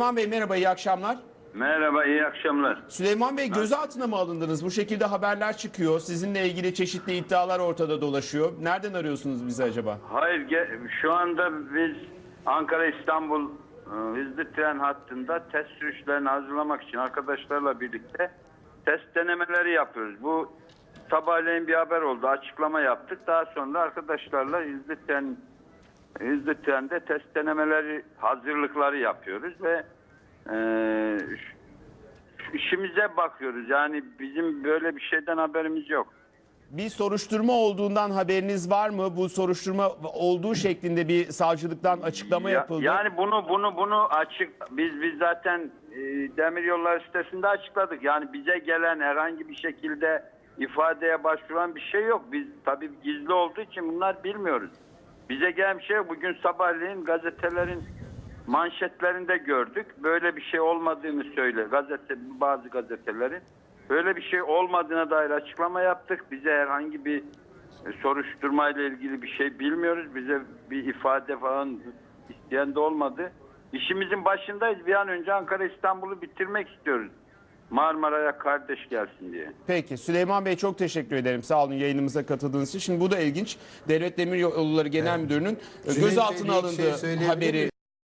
Süleyman Bey merhaba, iyi akşamlar. Merhaba, iyi akşamlar. Süleyman Bey gözaltına mı alındınız? Bu şekilde haberler çıkıyor. Sizinle ilgili çeşitli iddialar ortada dolaşıyor. Nereden arıyorsunuz bizi acaba? Hayır, ge- şu anda biz Ankara-İstanbul e, hızlı tren hattında test sürüşlerini hazırlamak için arkadaşlarla birlikte test denemeleri yapıyoruz. Bu sabahleyin bir haber oldu, açıklama yaptık. Daha sonra arkadaşlarla hızlı tren hızlı trende test denemeleri, hazırlıkları yapıyoruz ve e, işimize bakıyoruz. Yani bizim böyle bir şeyden haberimiz yok. Bir soruşturma olduğundan haberiniz var mı? Bu soruşturma olduğu şeklinde bir savcılıktan açıklama Ya- yapıldı. Yani bunu bunu bunu açık biz biz zaten e, demir yolları sitesinde açıkladık. Yani bize gelen herhangi bir şekilde ifadeye başvuran bir şey yok. Biz tabii gizli olduğu için bunlar bilmiyoruz. Bize gelen şey. Bugün sabahleyin gazetelerin manşetlerinde gördük. Böyle bir şey olmadığını söyle gazete bazı gazetelerin. Böyle bir şey olmadığına dair açıklama yaptık. Bize herhangi bir e, soruşturmayla ilgili bir şey bilmiyoruz. Bize bir ifade falan isteyen de olmadı. İşimizin başındayız. Bir an önce Ankara İstanbul'u bitirmek istiyoruz. Marmara'ya kardeş gelsin diye. Peki Süleyman Bey çok teşekkür ederim. Sağ olun yayınımıza katıldığınız için. Şimdi bu da ilginç. Devlet Demiryolları Genel Müdürü'nün e, Cüneyt Bey gözaltına bir alındığı şey söyleyebilir haberi